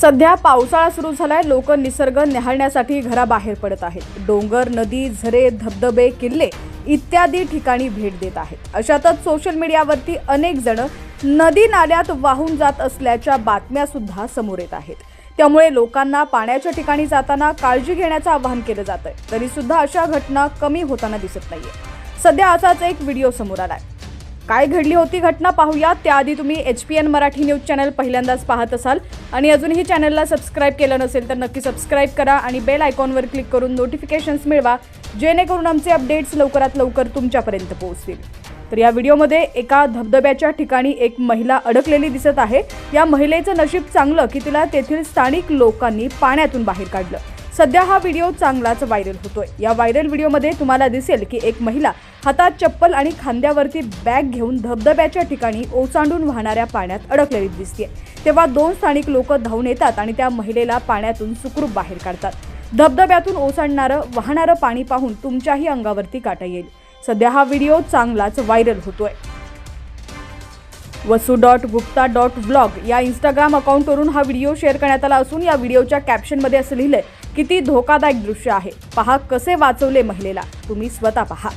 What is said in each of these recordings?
सध्या पावसाळा सुरू झालाय. लोक निसर्ग निहाळण्यासाठी घराबाहेर पडत आहेत. डोंगर नदी झरे धबधबे किल्ले इत्यादी ठिकाणी भेट देत आहेत. अशातच सोशल मीडियावरती अनेक जण नदी नाल्यात वाहून जात असल्याच्या बातम्या सुद्धा समोर येत आहेत. त्यामुळे लोकांना पाण्याच्या ठिकाणी जाताना काळजी घेण्याचं आवाहन केलं जात आहे तरी सुद्धा अशा घटना कमी होताना दिसत नाहीये. सध्या असाच एक व्हिडिओ समोर आलाय. काय घडली होती घटना पाहूया. त्याआधी तुम्ही H P N Marathi news channel पहिल्यांदाच पाहत असाल. आणि अजूनही चॅनलला सबस्क्राईब केलं नसेल तर नक्की सबस्क्राईब करा आणि बेल आयकॉनवर क्लिक करून नोटिफिकेशन्स मिळवा जेणेकरून आमचे अपडेट्स लवकरात लवकर तुमच्यापर्यंत पोहोचतील. तर या व्हिडिओमध्ये एका धबधब्याच्या ठिकाणी एक महिला अडकलेली दिसत आहे. या महिलेचं नशीब चांगलं की तिला तेथील स्थानिक लोकांनी पाण्यातून बाहेर काढलं. सध्या हा व्हिडिओ चांगलाच व्हायरल होतोय. या व्हायरल व्हिडिओमध्ये तुम्हाला दिसेल की एक महिला हातात चप्पल आणि खांद्यावरती बॅग घेऊन धबधब्याच्या ठिकाणी ओसांडून वाहणाऱ्या पाण्यात अडकलेली दिसते तेव्हा दोन स्थानिक लोक धावून येतात आणि त्या महिलेला पाण्यातून सुखरूप बाहेर काढतात. धबधब्यातून ओसांडणारं वाहणारं पाणी पाहून तुमच्याही अंगावरती काटा येईल. सध्या हा व्हिडिओ चांगलाच व्हायरल होतोय. Vasu dot Gupta dot blog या इंस्टाग्राम अकाउंटवरून हा व्हिडिओ शेअर करण्यात आला असून या व्हिडिओच्या कॅप्शनमध्ये असं लिहिलंय किती धोकादायक दृश्य आहे. पहा कसे वाचवले महिलेला. तुम्ही स्वतः पहा.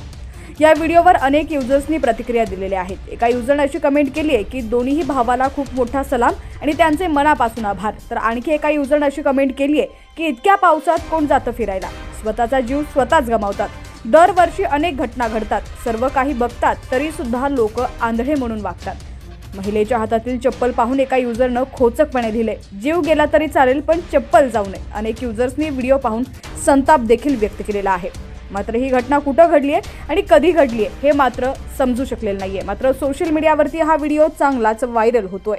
या व्हिडिओवर अनेक युजर्सनी प्रतिक्रिया दिलेल्या आहेत. एका युजरने अशी कमेंट केली आहे की दोन्हीही भावाला खूप मोठा सलाम आणि त्यांचे मनापासून आभार. तर आणखी एका युजरने अशी कमेंट केली आहे की इतक्या पावसात कोण जातं फिरायला? स्वतःचा जीव स्वतःच गमावतात. दरवर्षी अनेक घटना घडतात. सर्व काही बघतात तरी सुद्धा लोक आंधळे म्हणून वागतात. महिलेच्या हातातील चप्पल पाहून एका युजरनं खोचकपणे लिहिले. जीव गेला तरी चालेल पण चप्पल जाऊ नये. अनेक युजर्सनी व्हिडिओ पाहून संताप देखील व्यक्त केलेला आहे. मात्र ही घटना कुठं घडली आहे आणि कधी घडली आहे हे मात्र समजू शकलेलं नाहीये. मात्र सोशल मीडियावरती हा व्हिडिओ चांगलाच व्हायरल होतोय.